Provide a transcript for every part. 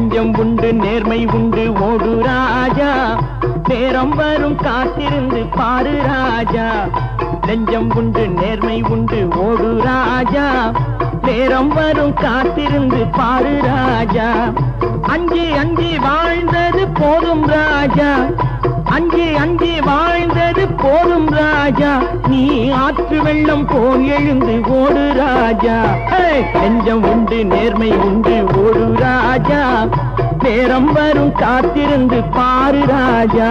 நெஞ்சம் உண்டு நேர்மை உண்டு ஓடு ராஜா. நேரம் வரும் காத்திருந்து பாரு ராஜா. நெஞ்சம் உண்டு நேர்மை உண்டு ஓடு ராஜா. நேரம் வரும் காத்திருந்து பாரு ராஜா. அஞ்சி அஞ்சி வாழ்ந்தது போதும் ராஜா. அஞ்சி அஞ்சி வாழ்ந்தது ராஜா நீ ஆற்று வெள்ளம் போல் எழுந்து ஓடு ராஜா ஹே! நெஞ்சம் உண்டு நேர்மை உண்டு ஓடு ராஜா நேரம் வரும் காத்திருந்து பாரு ராஜா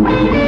Thank you.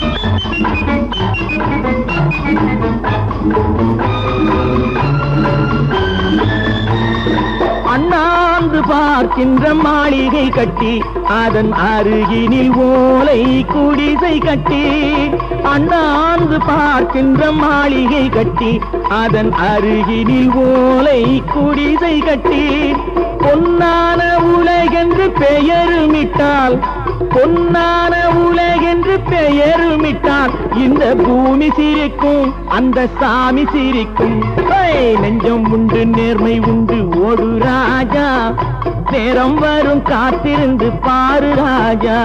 சார்ந்து பார்க்கின்ற மாளிகை கட்டி அதன் அருகினில் ஓலை குடிசை கட்டி அண்ணாந்து பார்க்கின்ற மாளிகை கட்டி அதன் அருகினில் ஓலை குடிசை கட்டி. பொன்னான உலகென்று பெயருமிட்டால் பொன்னான உலகென்று பெயருமிட்டால் இந்த பூமி சிரிக்கும் அந்த சாமி சிரிக்கும். நெஞ்சம் உண்டு நேர்மை உண்டு ஓடு ராஜா. நேரம் வரும் காத்திருந்து பாரு ராஜா.